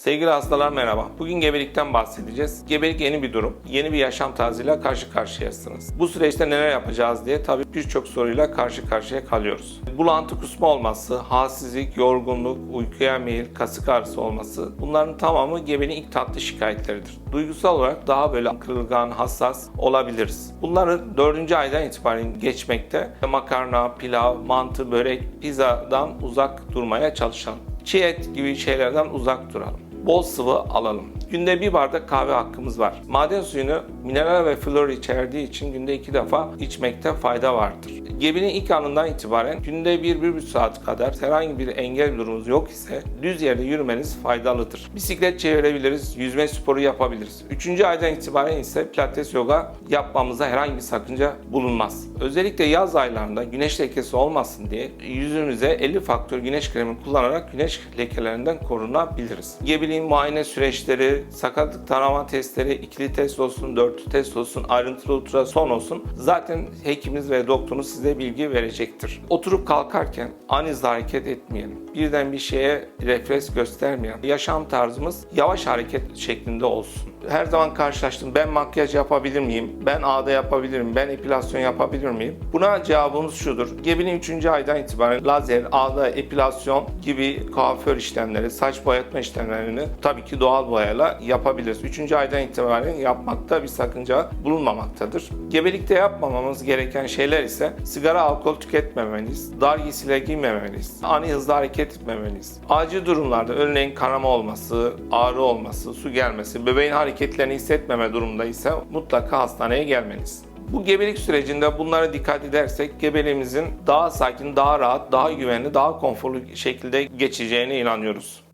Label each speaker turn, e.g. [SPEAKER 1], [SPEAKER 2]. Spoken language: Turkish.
[SPEAKER 1] Sevgili hastalar merhaba. Bugün gebelikten bahsedeceğiz. Gebelik yeni bir durum. Yeni bir yaşam tarzıyla karşı karşıyasınız. Bu süreçte neler yapacağız diye tabii birçok soruyla karşı karşıya kalıyoruz. Bulantı kusma olması, halsizlik, yorgunluk, uykuya meyil, kasık ağrısı olması bunların tamamı gebeliğin ilk tatlı şikayetleridir. Duygusal olarak daha böyle kırılgan, hassas olabiliriz. Bunları 4. aydan itibaren geçmekte makarna, pilav, mantı, börek, pizzadan uzak durmaya çalışalım. Çiğ et gibi şeylerden uzak duralım. Bol sıvı alalım. Günde bir bardak kahve hakkımız var. Maden suyunu mineral ve flor içerdiği için günde iki defa içmekte fayda vardır. Gebinin ilk anından itibaren günde 1-1,5 saat kadar herhangi bir engel durumunuz yok ise düz yerde yürümeniz faydalıdır. Bisiklet çevirebiliriz, yüzme sporu yapabiliriz. Üçüncü aydan itibaren ise pilates yoga yapmamıza herhangi bir sakınca bulunmaz. Özellikle yaz aylarında güneş lekesi olmasın diye yüzünüze 50 faktör güneş kremi kullanarak güneş lekelerinden korunabiliriz. Gebeliğin muayene süreçleri, sakatlık tarama testleri, ikili test olsun, dörtlü test olsun, ayrıntılı ultrason olsun zaten hekiminiz ve doktorunuz size bilgi verecektir. Oturup kalkarken ani hızla hareket etmeyelim. Birden bir şeye refleks göstermeyelim. Yaşam tarzımız yavaş hareket şeklinde olsun. Her zaman karşılaştım. Ben makyaj yapabilir miyim? Ben ağda yapabilir miyim? Ben epilasyon yapabilir miyim? Buna cevabımız şudur. Gebinin 3. aydan itibaren lazer, ağda, epilasyon gibi kuaför işlemleri, saç boyatma işlemlerini tabii ki doğal boyayla yapabiliriz. 3. aydan itibaren yapmakta bir sakınca bulunmamaktadır. Gebelikte yapmamamız gereken şeyler ise sigara, alkol tüketmemeliyiz, dar giysiler giymemeliyiz, ani hızlı hareket etmemeliyiz. Acil durumlarda örneğin kanama olması, ağrı olması, su gelmesi, bebeğin hareketlerini hissetmeme durumunda ise mutlaka hastaneye gelmeliyiz. Bu gebelik sürecinde bunlara dikkat edersek gebeliğimizin daha sakin, daha rahat, daha güvenli, daha konforlu şekilde geçeceğine inanıyoruz.